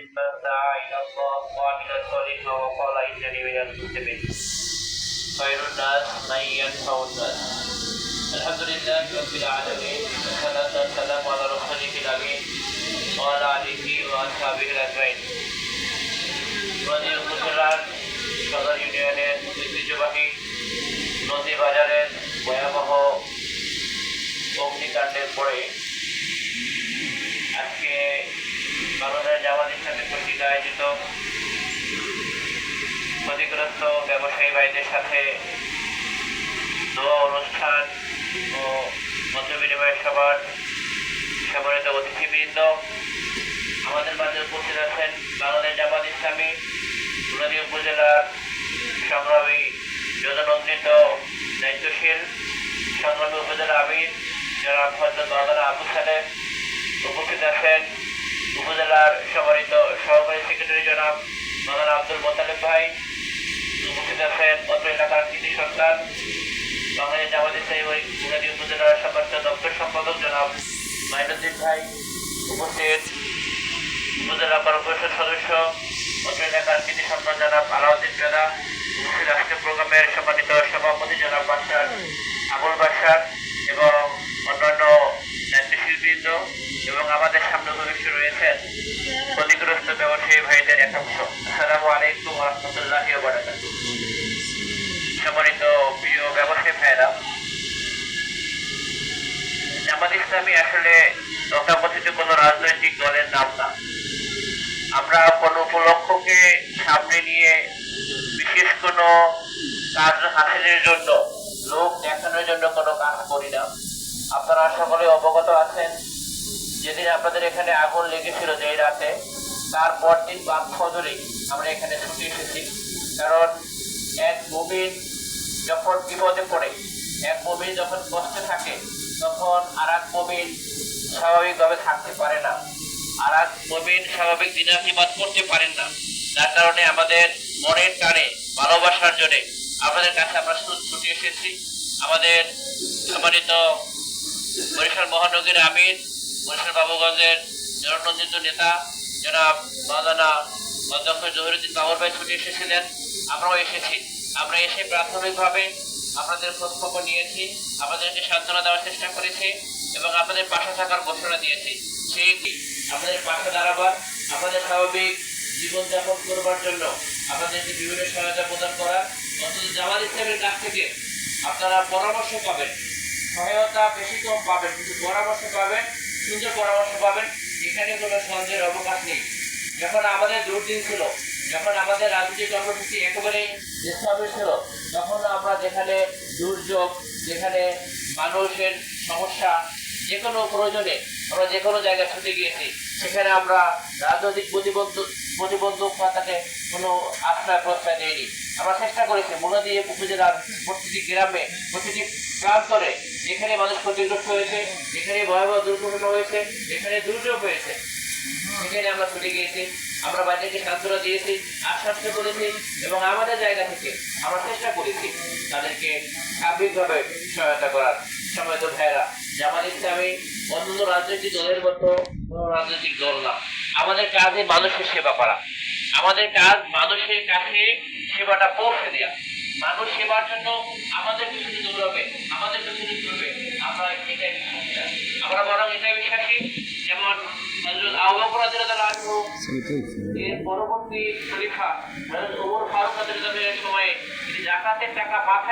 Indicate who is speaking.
Speaker 1: ممن دعا إلى الله وعمل صالحا وقال إنني من المسلمين خير الناس من ينفع الناس الحمد لله رب العالمين والصلاة والسلام على رسوله الأمين وعلى آله وأصحابه أجمعين নদী উপজেলার সদর ইউনিয়নের ঐতিহ্যবাহী নদী বাজারের ভয়াবহ কর্তৃক আয়োজিত ক্ষতিগ্রস্ত ব্যবসায়ী ভাইদের সাথে দোয়া অনুষ্ঠান ও মত বিনিময় সভার সম্মানিত অতিথিবৃন্দ, আমাদের মাঝে উপস্থিত আছেন বাংলাদেশ জামাত ইসলামী নদী উপজেলার সংগ্রামী জননন্দিত দায়িত্বশীল, সংগ্রামী উপজেলা আমির যারা হজরত মাওলানা আবু সালেম উপস্থিত আছেন উপজেলার সম্মানিত সহকারী সেক্রেটারি জনাব মাওলানা আব্দুল মোতালেব ভাই, উপস্থিত আছেন অত্র এলাকার কৃতি সন্তান বাংলাদেশ জামাত ইসলামী ওই নদী উপজেলার সম্মানিত দপ্তর সম্পাদক জনাব মাইনুদ্দিন ভাই, উপস্থিত উপজেলা কর্পোরেশন সদস্য, অত্র এলাকার কৃষি সন্তান জনাব আলাউদ্দিন পেদা উপস্থিত আজকে প্রোগ্রামের সম্মানিত সভাপতি জনাব বাসার আবুল বাসার এবং অন্যান্য নেতৃশিল্পীবৃন্দ এবং আমাদের সামনে ভবিষ্য রয়েছেন ক্ষতিগ্রস্ত ব্যবসায়ী ভাইদের একাংশ আসসালামু আলাইকুম রহমতুল্লাহ সম্মানিত প্রিয় ব্যবসায়ী ভাইরা জামাত ইসলামী আসলে তথাকথিত কোনো রাজনৈতিক দলের নাম না। আমরা কোনো উপলক্ষকে সামনে নিয়ে বিশেষ কোনো কাজ হাসিলের জন্য লোক দেখানোর জন্য কোনো কাজ করি না। আপনারা সকলে অবগত আছেন, যেদিন আপনাদের এখানে আগুন লেগেছিল যে রাতে। তারপর দিন বাদ ফজরেই আমরা এখানে ছুটে এসেছি। কারণ এক মুমিন যখন বিপদে পড়ে, এক মুমিন যখন কষ্টে থাকে, তখন আর এক মুমিন স্বাভাবিকভাবে থাকতে পারে না। আর এক মুমিন স্বাভাবিক দিনাতিবাদ করতে পারেন না। যার কারণে আমাদের মনের টানে ভালোবাসার জন্য আপনাদের কাছে আমরা ছুটে এসেছি। আমাদের সম্মানিত বরিশাল মহানগরীর আমির, বরিশাল বাবুগঞ্জের জননন্দিত নেতা জনাব মাওলানা অধ্যক্ষ জহিরুদ্দিন বাবর ভাই ছুটে এসেছিলেন। আমরাও এসেছি। আমরা এসে প্রাথমিকভাবে আপনাদের খোঁজ খবর নিয়েছি, আপনাদেরকে সান্ত্বনা দেওয়ার চেষ্টা করেছি এবং আপনাদের পাশে থাকার ঘোষণা দিয়েছি। সেই আপনাদের পাশে দাঁড়াবার, আপনাদের স্বাভাবিক জীবনযাপন করবার জন্য আপনাদেরকে বিভিন্ন সহায়তা প্রদান করা, অন্তত জামাত ইসলামের কাছ থেকে আপনারা পরামর্শ পাবেন। সহায়তা বেশি কম পাবেন, কিন্তু পরামর্শ পাবেন, সুন্দর পরামর্শ পাবেন। এখানে কোনো সন্দেহের অবকাশ নেই। যখন আমাদের দুর্দিন ছিল, যখন আমাদের রাজনৈতিক কর্মসূচি একেবারেই স্থাপিত ছিল, তখন আমরা যেখানে দুর্যোগ, যেখানে মানুষের সমস্যা যে কোনো প্রয়োজনে আমরা যে কোনো জায়গায় ছুটে গিয়েছি, সেখানে আমরা রাজনৈতিক প্রতিবন্ধক প্রতিবন্ধকতাকে কোনো আশ্রয়, প্রশ্রয় দেয়নি। আমরা চেষ্টা করেছি মনোদী উপজেলার প্রতিটি গ্রামে, প্রতিটি প্রান্তরে, যেখানে মানুষ ক্ষতিগ্রস্ত হয়েছে, যেখানে ভয়াবহ দুর্ঘটনা হয়েছে, যেখানে দুর্যোগ হয়েছে, সেখানে আমরা ছুটে গিয়েছি। আমরা বাচ্চাকে সান্ত্বনা দিয়েছি, আশ্বাস্ত করেছি এবং আমাদের জায়গা থেকে আমরা চেষ্টা করেছি তাদেরকে সার্বিকভাবে সহায়তা করার। সময় তো ভাইরা জামাত ইসলামী অন্যান্য রাজনৈতিক দলের মতো কোনো রাজনৈতিক দল না। আমাদের কাজে মানুষের সেবা করা। আমাদের কাজ মানুষের কাছে সেবাটা পৌঁছে দেওয়া মানুষ সেবার জন্য আমাদের পিছনে দৌড়াবে, আমাদের পিছনে ঘুরবে। আমরা এটাই আমরা বরং এটাই বিশ্বাসী, যেমন আনহু এর পরবর্তী খলিফা হযরত ওমর ফারুক সময়ে তিনি জাকাতের টাকা মাথায়